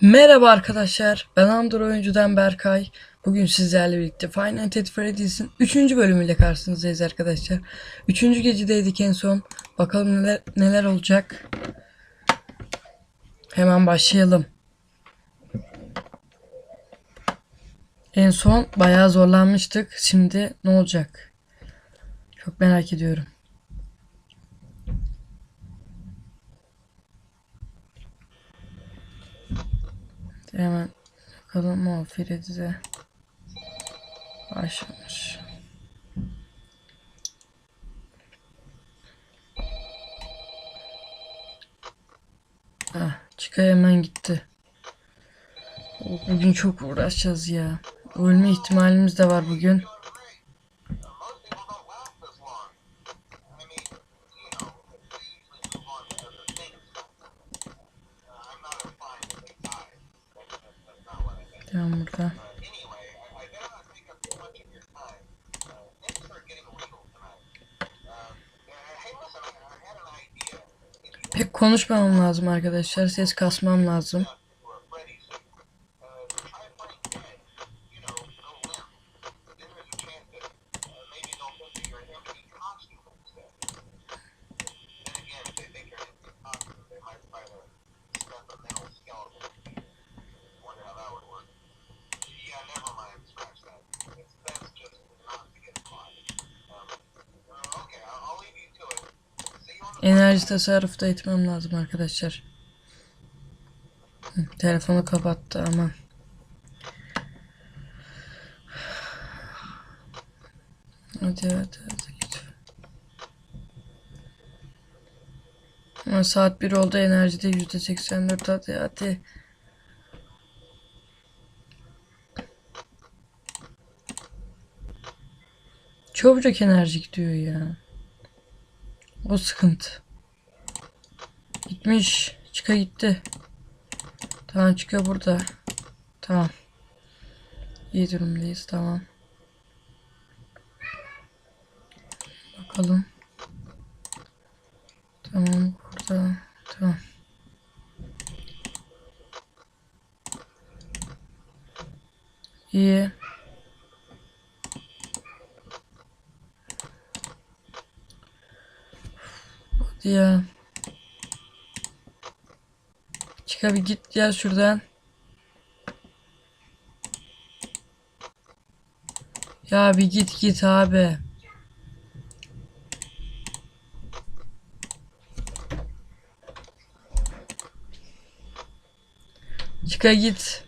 Merhaba arkadaşlar, ben Android oyuncudan Berkay. Bugün sizlerle birlikte Nights at Freddy's'in 3. bölümüyle karşınızdayız arkadaşlar. 3. gecedeydik en son. Bakalım neler, neler olacak. Hemen başlayalım. En son bayağı zorlanmıştık. Şimdi ne olacak? Çok merak ediyorum. Hemen bakalım o Freddy'de başlamış. Ah, Chica hemen gitti. Bugün çok uğraşacağız ya. Ölme ihtimalimiz de var bugün. Tamam burada. Pek konuşmamam lazım arkadaşlar. Ses kasmam lazım. Enerji tasarrufu da etmem lazım arkadaşlar. Telefonu kapattı ama. Hadi hadi hadi git. Ama saat 1 oldu enerjide %84 hadi hadi. Çabucak enerji gidiyor ya. O sıkıntı. Gitmiş. Çıka gitti. Tamam çıka burada. Tamam. İyi durumdayız. Tamam. Bakalım. Tamam burada. Tamam. İyi. Ya. Çık abi git ya şuradan. Ya bir git git abi. Çıka git.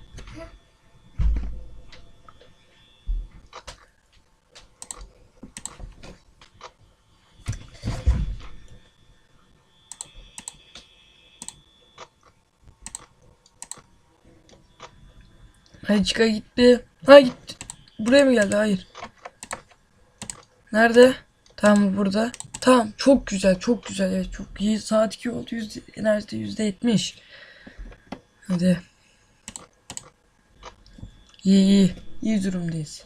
Hadi çıka gitti. Ha gitti. Buraya mı geldi? Hayır. Nerede? Tamam burada. Tamam çok güzel çok güzel evet çok iyi. Saat 2 oldu. Yüzde, enerjide yüzde yetmiş. Hadi. İyi iyi. İyi durumdayız.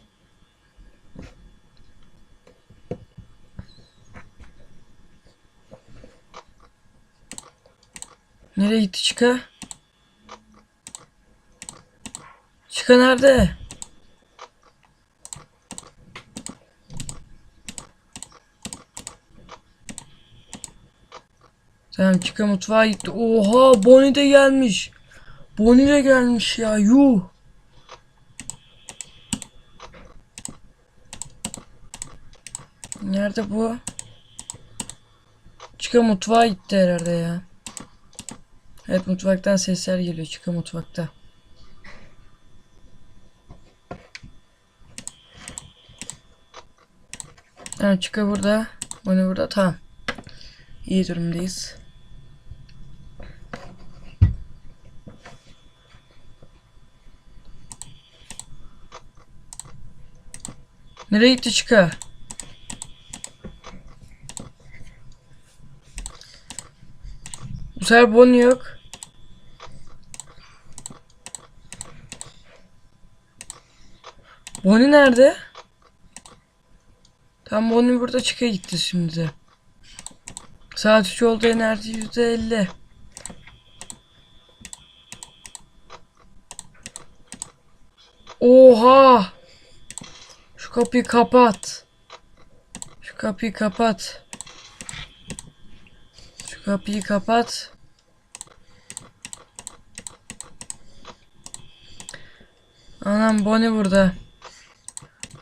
Nereye gitti çıka? Çıka nerede? Tamam çıka mutfağa gitti. Oha Bonnie de gelmiş. Bonnie de gelmiş ya yuh. Nerede bu? Çıka mutfağa gitti herhalde ya. Evet mutfaktan sesler geliyor. Çıka mutfakta. Tamam çıka burada. Bonnie burada. Tamam. İyi durumdayız. Nereye gitti çıka? Bu sefer Bonnie yok. Bonnie nerede? Tam Bonnie burada çıka gitti şimdi. Saat 3 oldu enerji %50. Oha! Şu kapıyı kapat. Şu kapıyı kapat. Şu kapıyı kapat. Anam Bonnie burada.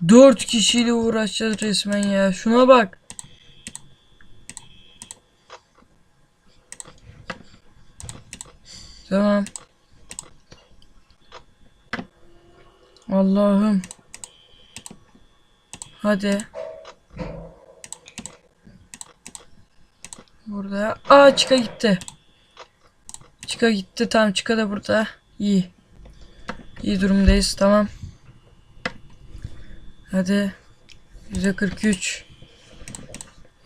Dört kişiyle uğraşacağız resmen ya. Şuna bak. Tamam. Allah'ım. Hadi. Burada. Aa çıka gitti. Çıka gitti. Tamam çıka da burada. İyi. İyi durumdayız. Tamam. Hadi. %43.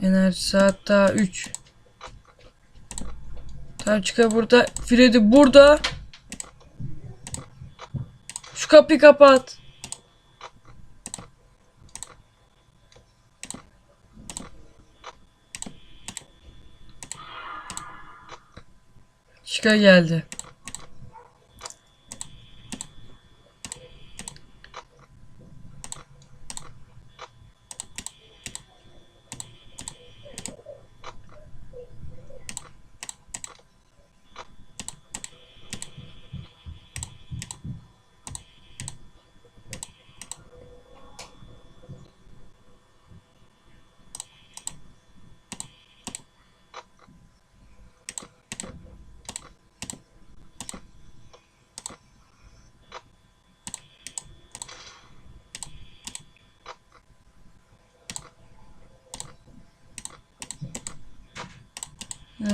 Enerji saat daha 3. Tamam çıka burada. Freddy burada. Şu kapıyı kapat. Çıka geldi.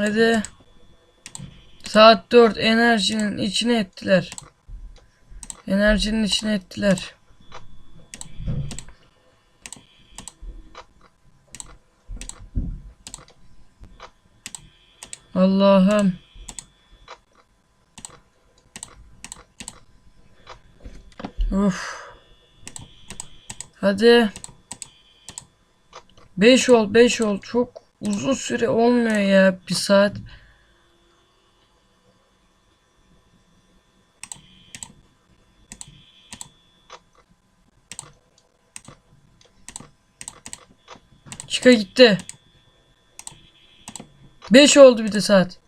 Hadi. Saat 4 enerjinin içine ettiler. Enerjinin içine ettiler. Allah'ım. Of. Hadi. 5 ol 5 ol. Çok uzun süre olmuyor ya. Bir saat. Çıka gitti. 5 oldu bir de saat.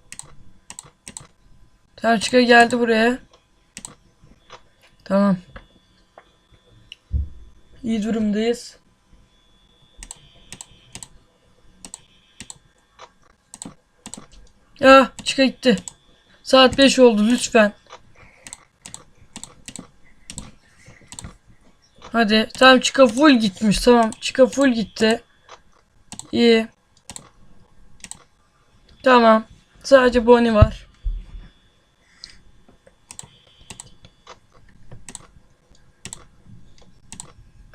Tamam çıka geldi buraya. Tamam. İyi durumdayız. Ya çıka gitti. Saat 5 oldu lütfen. Hadi. Tamam çıka full gitmiş. Tamam çıka full gitti. İyi. Tamam. Sadece Bonnie var.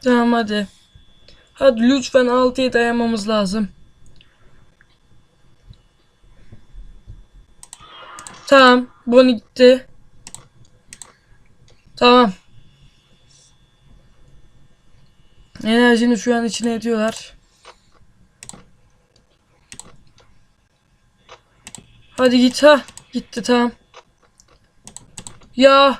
Tamam hadi. Hadi lütfen 6'ya dayanmamız lazım. Tamam. Bonnie gitti. Tamam. Enerjini şu an içine ediyorlar. Hadi git ha. Gitti tamam. Ya.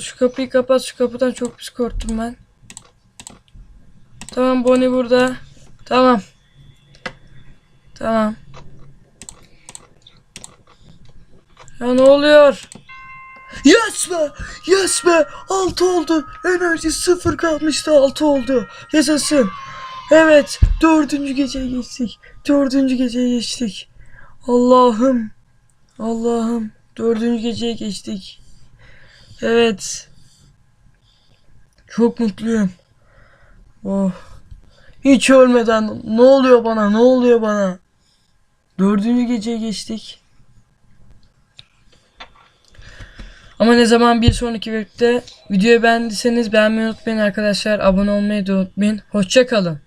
Şu kapıyı kapat. Şu kapıdan çok pis korktum ben. Tamam Bonnie burada. Tamam. Tamam. Ya ne oluyor? Yes be! Yes be! 6 oldu. Enerji sıfır kalmıştı 6 oldu. Yaşasın. Evet. Dördüncü geceye geçtik. Dördüncü geceye geçtik. Allah'ım. Allah'ım. Dördüncü geceye geçtik. Evet. Çok mutluyum. Oh. Hiç ölmeden ne oluyor bana ne oluyor bana? Dördüncü geceye geçtik. Ama ne zaman bir sonraki bölümde videoyu beğendiyseniz beğenmeyi unutmayın arkadaşlar. Abone olmayı da unutmayın. Hoşçakalın.